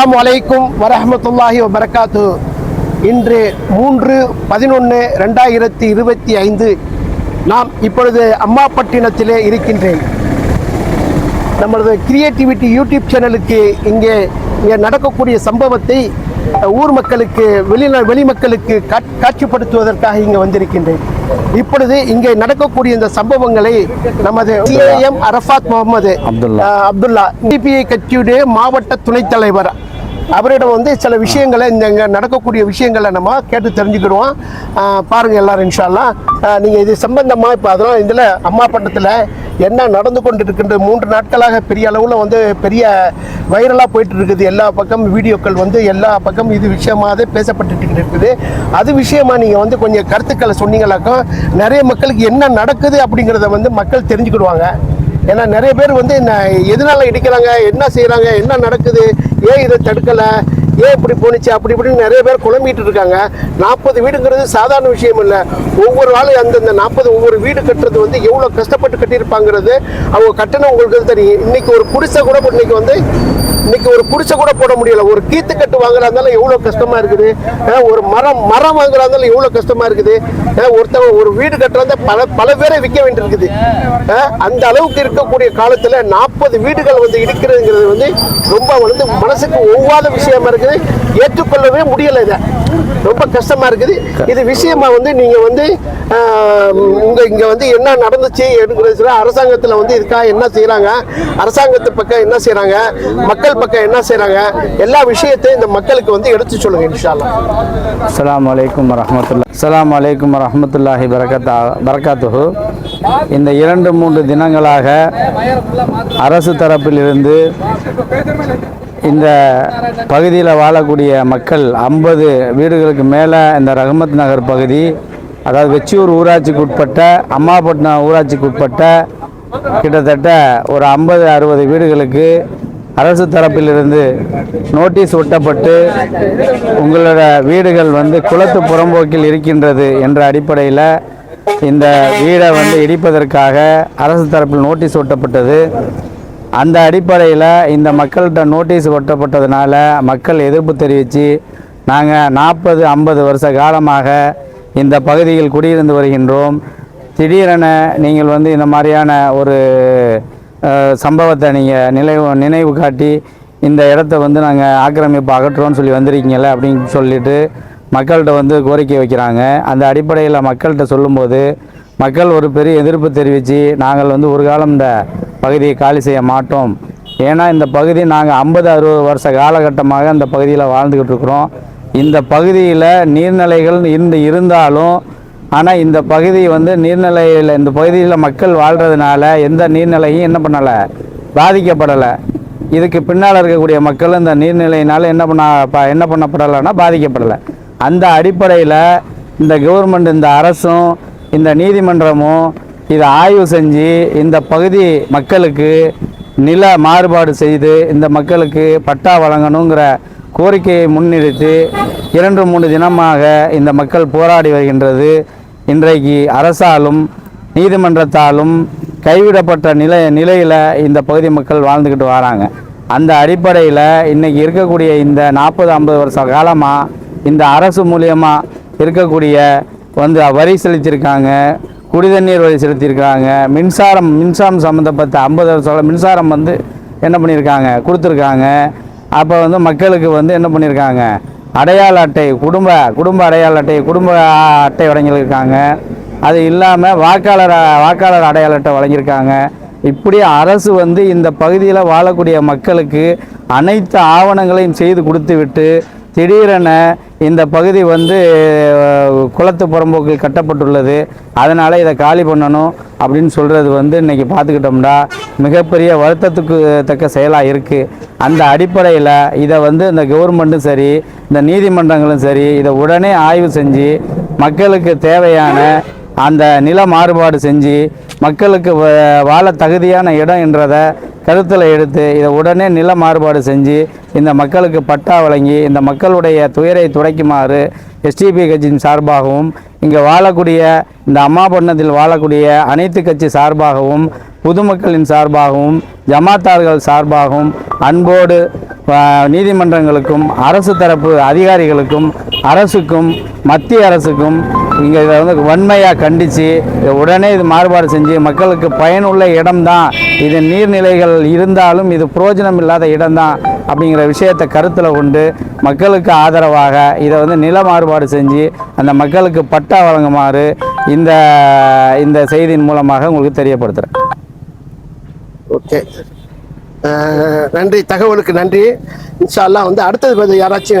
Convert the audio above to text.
அஸ்ஸலாமு அலைக்கும் வரஹ்மத்துல்லாஹி வபரகாத்து. இன்று மூன்று பதினொன்று ரெண்டாயிரத்தி இருபத்தி ஐந்து நாம் இப்பொழுது அம்மாப்பட்டினத்திலே இருக்கின்றேன். நம்மளது கிரியேட்டிவிட்டி யூடியூப் சேனலுக்கு இங்கே இங்கே நடக்கக்கூடிய சம்பவத்தை ஊர் மக்களுக்கு வெளிந வெளி மக்களுக்கு காட்- காட்சிப்படுத்துவதற்காக இங்கே வந்திருக்கின்றேன். இப்பொழுது இங்கே நடக்கக்கூடிய இந்த சம்பவங்களை நமது அரஃபாத் முகமது அப்துல்லா. அப்துல்லா டிபிஐ கட்சியுடைய மாவட்ட துணைத் தலைவர் அவரிடம் வந்து சில விஷயங்களை இந்த இங்கே நடக்கக்கூடிய விஷயங்களை நம்ம கேட்டு தெரிஞ்சுக்கிடுவோம். பாருங்கள் எல்லோரும் எல்லாரும் நீங்கள் இது சம்பந்தமாக இப்போ அதெல்லாம் இதில் அம்மா பட்டத்தில் என்ன நடந்து கொண்டு இருக்கின்ற மூன்று நாட்களாக பெரிய அளவில் வந்து பெரிய வைரலாக போயிட்டு இருக்குது எல்லா பக்கம் வீடியோக்கள் வந்து எல்லா பக்கம் இது விஷயமாக பேசப்பட்டுட்டு இருக்குது. அது விஷயமா நீங்கள் வந்து கொஞ்சம் கருத்துக்களை சொன்னீங்களாக்கா நிறைய மக்களுக்கு என்ன நடக்குது அப்படிங்கிறத வந்து மக்கள் தெரிஞ்சுக்கிடுவாங்க. ஏன்னா நிறைய பேர் வந்து என்ன எதனால இடிக்கிறாங்க என்ன செய்கிறாங்க என்ன நடக்குது ஏன் இதை தடுக்கலை? ஏன் இப்படி போணுச்சு? அப்படி இப்படின்னு நிறைய பேர் குழம்பிட்டு இருக்காங்க. நாற்பது வீடுங்கிறது சாதாரண விஷயம் இல்லை. ஒவ்வொரு ஆளும் அந்தந்த நாற்பது ஒவ்வொரு வீடு கட்டுறது வந்து எவ்வளோ கஷ்டப்பட்டு கட்டியிருப்பாங்கிறது அவங்க கட்டணம் உங்களுக்கு தெரியும். இன்னைக்கு ஒரு குடிசை கூட இன்னைக்கு வந்து இன்னைக்கு ஒரு குடிசை கூட போட முடியல. ஒரு கீத்து கட்டு வாங்குறா இருந்தாலும் எவ்வளோ கஷ்டமா இருக்குது? ஒரு மரம் மரம் வாங்குறா இருந்தாலும் எவ்வளோ கஷ்டமா இருக்குது? ஒருத்தவங்க ஒரு வீடு கட்டுறத பல பல பேரை விற்க வேண்டியிருக்குது. அந்த அளவுக்கு இருக்கக்கூடிய காலத்தில் நாற்பது வீடுகள் வந்து இடிக்கிறதுங்கிறது வந்து ரொம்ப வந்து மனசுக்கு ஒவ்வாத விஷயமா இருக்குது ஏற்றுக்கொள்ளவே முடியலை இதை. ரொம்ப கஷ்டமாக இருக்குது. இது விஷயமா வந்து நீங்கள் வந்து உங்கள் இங்கே வந்து என்ன நடந்துச்சு எடுக்கிறது அரசாங்கத்தில் வந்து இதுக்காக என்ன செய்கிறாங்க அரசாங்கத்து பக்கம் என்ன செய்கிறாங்க மக்கள் பக்கம் என்ன செய்கிறாங்க எல்லா விஷயத்தையும் இந்த மக்களுக்கு வந்து எடுத்து சொல்லுங்கள் இன்ஷால்லா அஸ்ஸலாமு அலைக்கும் வரமத்துல்லா சலாம் அலைக்கும் வரமத்துல்லாஹி பரகத்தா பரகாத்துஹு. இந்த இரண்டு மூன்று தினங்களாக அரசு தரப்பிலிருந்து இந்த பகுதியில் வாழக்கூடிய மக்கள் ஐம்பது வீடுகளுக்கு மேலே இந்த ரஹமத் நகர் பகுதி அதாவது வெச்சியூர் ஊராட்சிக்கு உட்பட்ட அம்மாப்பட்டினம் ஊராட்சிக்கு உட்பட்ட கிட்டத்தட்ட ஒரு ஐம்பது அறுபது வீடுகளுக்கு அரசு தரப்பிலிருந்து நோட்டீஸ் ஒட்டப்பட்டு உங்களோட வீடுகள் வந்து குளத்து புறம்போக்கில் இருக்கின்றது என்ற அடிப்படையில் இந்த வீடை வந்து இடிப்பதற்காக அரசு தரப்பில் நோட்டீஸ் ஒட்டப்பட்டது. அந்த அடிப்படையில் இந்த மக்கள்கிட்ட நோட்டீஸ் ஒட்டப்பட்டதுனால மக்கள் எதிர்ப்பு தெரிவித்து நாங்கள் நாற்பது ஐம்பது வருஷ காலமாக இந்த பகுதியில் குடியிருந்து வருகின்றோம். திடீரென நீங்கள் வந்து இந்த மாதிரியான ஒரு சம்பவத்தை நீங்கள் நினைவு நினைவு காட்டி இந்த இடத்த வந்து நாங்கள் ஆக்கிரமிப்பு அகற்றுறோம்னு சொல்லி வந்திருக்கீங்கள அப்படின்னு சொல்லிட்டு மக்கள்கிட்ட வந்து கோரிக்கை வைக்கிறாங்க. அந்த அடிப்படையில் மக்கள்கிட்ட சொல்லும்போது மக்கள் ஒரு பெரிய எதிர்ப்பு தெரிவித்து நாங்கள் வந்து ஒரு காலம் இந்த பகுதியை காலி செய்ய மாட்டோம். ஏன்னா இந்த பகுதி நாங்கள் ஐம்பது அறுபது வருஷ காலகட்டமாக இந்த பகுதியில் வாழ்ந்துக்கிட்டு இருக்கிறோம். இந்த பகுதியில் நீர்நிலைகள் இருந்து இருந்தாலும் ஆனால் இந்த பகுதி வந்து நீர்நிலையில் இந்த பகுதியில் மக்கள் வாழ்கிறதுனால எந்த நீர்நிலையும் என்ன பண்ணலை பாதிக்கப்படலை. இதுக்கு பின்னால் இருக்கக்கூடிய மக்கள் இந்த நீர்நிலையினால் என்ன பண்ண ப- என்ன பண்ணப்படலைன்னா பாதிக்கப்படலை. அந்த அடிப்படையில் இந்த கவர்மெண்ட் இந்த அரசும் இந்த நீதிமன்றமும் இதை ஆய்வு செஞ்சு இந்த பகுதி மக்களுக்கு நில மாறுபாடு செய்து இந்த மக்களுக்கு பட்டா வழங்கணுங்கிற கோரிக்கையை முன்னிறுத்தி இரண்டு மூன்று தினமாக இந்த மக்கள் போராடி வருகின்றது. இன்றைக்கு அரசாலும் நீதிமன்றத்தாலும் கைவிடப்பட்ட நிலை நிலையில் இந்த பகுதி மக்கள் வாழ்ந்துக்கிட்டு வராங்க. அந்த அடிப்படையில் இன்றைக்கி இருக்கக்கூடிய இந்த நாற்பது ஐம்பது வருஷ காலமாக இந்த அரசு மூலியமாக இருக்கக்கூடிய வந்து வரி செலுத்தியிருக்காங்க. குடிதண்ணீர் வரி செலுத்தியிருக்காங்க மின்சாரம் மின்சாரம் சம்மந்தப்பட்ட ஐம்பது வருஷம் மின்சாரம் வந்து என்ன பண்ணியிருக்காங்க? கொடுத்துருக்காங்க. அப்போ வந்து மக்களுக்கு வந்து என்ன பண்ணியிருக்காங்க? அடையாள அட்டை குடும்ப குடும்ப அடையாள அட்டை குடும்ப அட்டை வழங்கியிருக்காங்க. அது இல்லாமல் வாக்காளர் வாக்காளர் அடையாள அட்டை வழங்கியிருக்காங்க. இப்படி அரசு வந்து இந்த பகுதியில் வாழக்கூடிய மக்களுக்கு அனைத்து ஆவணங்களையும் செய்து கொடுத்து விட்டு திடீரென இந்த பகுதி வந்து குளத்து புறம்போக்கில் கட்டப்பட்டுள்ளது. அதனால் இதை காலி பண்ணணும் அப்படின்னு சொல்கிறது வந்து இன்றைக்கி பார்த்துக்கிட்டோம்னா மிகப்பெரிய வருத்தத்துக்கு தக்க செயலாக இருக்குது அந்த அடிப்படையில் இதை வந்து இந்த கவர்மெண்ட்டும் சரி இந்த நீதிமன்றங்களும் சரி இதை உடனே ஆய்வு செஞ்சு மக்களுக்கு தேவையான அந்த நில மாறுபாடு செஞ்சு மக்களுக்கு வ- வாழ தகுதியான இடம் என்றதை கருத்தில் எடுத்து இதை உடனே நில மாறுபாடு செஞ்சு இந்த மக்களுக்கு பட்டா வழங்கி இந்த மக்களுடைய துயரை துடைக்குமாறு எஸ்டிபி கட்சியின் சார்பாகவும் இங்கே வாழக்கூடிய இந்த அம்மா அம்மாபட்டினத்தில் வாழக்கூடிய அனைத்து கட்சி சார்பாகவும் பொதுமக்களின் சார்பாகவும் ஜமாத்தார்கள் சார்பாகவும் அன்போடு நீதிமன்றங்களுக்கும் அரசு தரப்பு அதிகாரிகளுக்கும் அரசுக்கும் மத்திய அரசுக்கும் இங்கே இதை வந்து வன்மையாக கண்டித்து உடனே இது மாறுபாடு செஞ்சு மக்களுக்கு பயனுள்ள இடம்தான். இது நீர்நிலைகள் இருந்தாலும் இது புரோஜனம் இல்லாத இடம்தான் அப்படிங்கிற விஷயத்தை கருத்தில் கொண்டு மக்களுக்கு ஆதரவாக இதை வந்து நில மாறுபாடு செஞ்சு அந்த மக்களுக்கு பட்டா வழங்குமாறு இந்த இந்த செய்தியின் மூலமாக உங்களுக்கு தெரியப்படுத்துகிறேன் ஓகே. நன்றி. தகவலுக்கு நன்றி. இன்ஷா வந்து அடுத்தது கொஞ்சம் யாராச்சும்